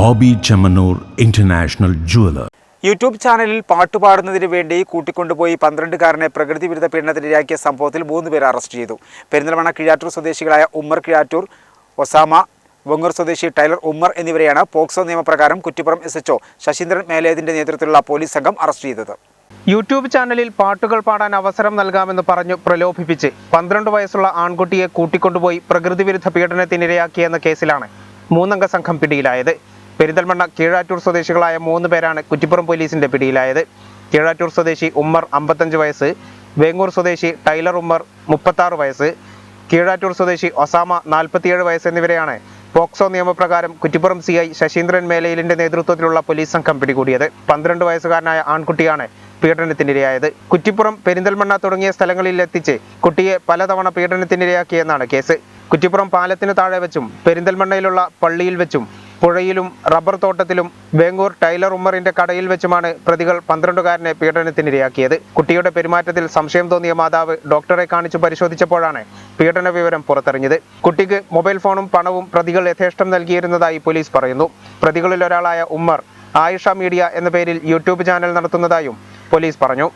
Bobby Chemmanur international jeweller. YouTube ചാനലിൽ പാട്ടുപാടുന്നതിന് വേണ്ടി കൂട്ടിക്കൊണ്ടുപോയി പന്ത്രണ്ടുകാരനെ പ്രകൃതി വിരുദ്ധ പീഡനത്തിനിരയാക്കിയ സംഭവത്തിൽ മൂന്ന് പേരെ അറസ്റ്റ് ചെയ്തു. പെരിന്തൽമണ്ണ കിഴാറ്റൂർ സ്വദേശികളായ ഉമ്മർ കിഴാറ്റൂർ ഒസാമ വെങ്ങൂർ സ്വദേശി ടൈലർ ഉമ്മർ എന്നിവരെയാണ് പോക്സോ നിയമപ്രകാരം Kuttippuram S H O Sasheendran മേലേതിന്റെ നേതൃത്വത്തിലുള്ള പോലീസ് സംഘം അറസ്റ്റ് ചെയ്തത്. യൂട്യൂബ് ചാനലിൽ പാട്ടുകൾ പാടാൻ അവസരം നൽകാമെന്ന് പറഞ്ഞു പ്രലോഭിപ്പിച്ച്. പന്ത്രണ്ട് വയസ്സുള്ള ആൺകുട്ടിയെ കൂട്ടിക്കൊണ്ടുപോയി പ്രകൃതി വിരുദ്ധ പീഡനത്തിനിരയാക്കിയെന്ന കേസിലാണ് മൂന്നംഗ സംഘം പിടിയിലായത്. പെരിന്തൽമണ്ണ കീഴാറ്റൂർ സ്വദേശികളായ മൂന്ന് പേരാണ് കുറ്റിപ്പുറം പോലീസിന്റെ പിടിയിലായത്. കീഴാറ്റൂർ സ്വദേശി ഉമ്മർ അമ്പത്തഞ്ച് വയസ്സ് വേങ്ങൂർ സ്വദേശി ടൈലർ ഉമ്മർ മുപ്പത്താറ് വയസ്സ് കീഴാറ്റൂർ സ്വദേശി ഒസാമ നാൽപ്പത്തിയേഴ് വയസ്സ് എന്നിവരെയാണ് പോക്സോ നിയമപ്രകാരം കുറ്റിപ്പുറം സി ഐ ശശീന്ദ്രൻ മേലയിലിന്റെ നേതൃത്വത്തിലുള്ള പോലീസ് സംഘം പിടികൂടിയത്. പന്ത്രണ്ട് വയസ്സുകാരനായ ആൺകുട്ടിയാണ് പീഡനത്തിനിരയായത്. കുറ്റിപ്പുറം പെരിന്തൽമണ്ണ തുടങ്ങിയ സ്ഥലങ്ങളിൽ എത്തിച്ച് കുട്ടിയെ പലതവണ പീഡനത്തിനിരയാക്കിയെന്നാണ് കേസ്. കുറ്റിപ്പുറം പാലത്തിന് താഴെ വെച്ചും പെരിന്തൽമണ്ണയിലുള്ള പള്ളിയിൽ വെച്ചും പുഴയിലും റബ്ബർ തോട്ടത്തിലും വേങ്ങൂർ ടൈലർ ഉമ്മറിന്റെ കടയിൽ വെച്ചുമാണ് പ്രതികൾ പന്ത്രണ്ടുകാരനെ പീഡനത്തിനിരയാക്കിയത്. കുട്ടിയുടെ പെരുമാറ്റത്തിൽ സംശയം തോന്നിയ മാതാവ് ഡോക്ടറെ കാണിച്ചു പരിശോധിച്ചപ്പോഴാണ് പീഡന വിവരം പുറത്തറിഞ്ഞത്. കുട്ടിക്ക് മൊബൈൽ ഫോണും പണവും പ്രതികൾ യഥേഷ്ടം നൽകിയിരുന്നതായി പോലീസ് പറയുന്നു. പ്രതികളിൽ ഒരാളായ ഉമ്മർ ആയിഷ മീഡിയ എന്ന പേരിൽ യൂട്യൂബ് ചാനൽ നടത്തുന്നതായും പോലീസ് പറഞ്ഞു.